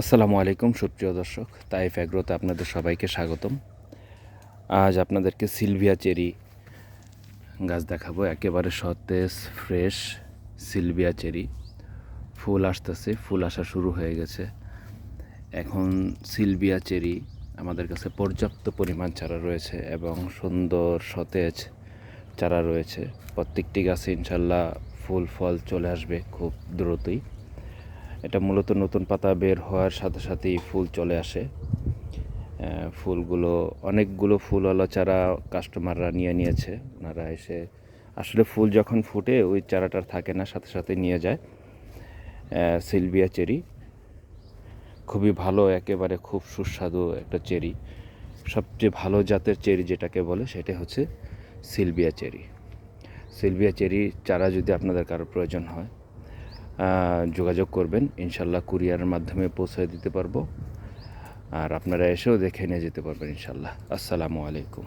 আসসালামু আলাইকুম, সুপ্রিয় দর্শক। তাইফ অ্যাগ্রোতে আপনাদের সবাইকে স্বাগতম। আজ আপনাদেরকে সিলভিয়া চেরি গাছ দেখাবো। একেবারে সতেজ, ফ্রেশ সিলভিয়া চেরি। ফুল আসতেছে, ফুল আসা শুরু হয়ে গেছে। এখন সিলভিয়া চেরি আমাদের কাছে পর্যাপ্ত পরিমাণ চারা রয়েছে এবং সুন্দর সতেজ চারা রয়েছে। প্রত্যেকটি গাছে ইনশাল্লাহ ফুল, ফল চলে আসবে খুব দ্রুতই। এটা মূলত নতুন পাতা বের হওয়ার সাথে সাথেই ফুল চলে আসে। ফুলগুলো, অনেকগুলো ফুলওয়ালা চারা কাস্টমাররা নিয়ে নিয়েছে। ওনারা এসে আসলে ফুল যখন ফুটে ওই চারাটার থাকে না, সাথে সাথে নিয়ে যায়। Sylvia cherry. খুবই ভালো, একেবারে খুব সুস্বাদু একটা চেরি। সবচেয়ে ভালো জাতের চেরি যেটাকে বলে, সেটা হচ্ছে সিলভিয়া চেরি। সিলভিয়া চেরি চারা যদি আপনাদের কারও প্রয়োজন হয় যোগাযোগ করবেন। ইনশাল্লাহ কুরিয়ারের মাধ্যমে পৌঁছে দিতে পারব। আর আপনারা এসেও দেখে নিয়ে যেতে পারবেন ইনশাল্লাহ। আসসালামু আলাইকুম।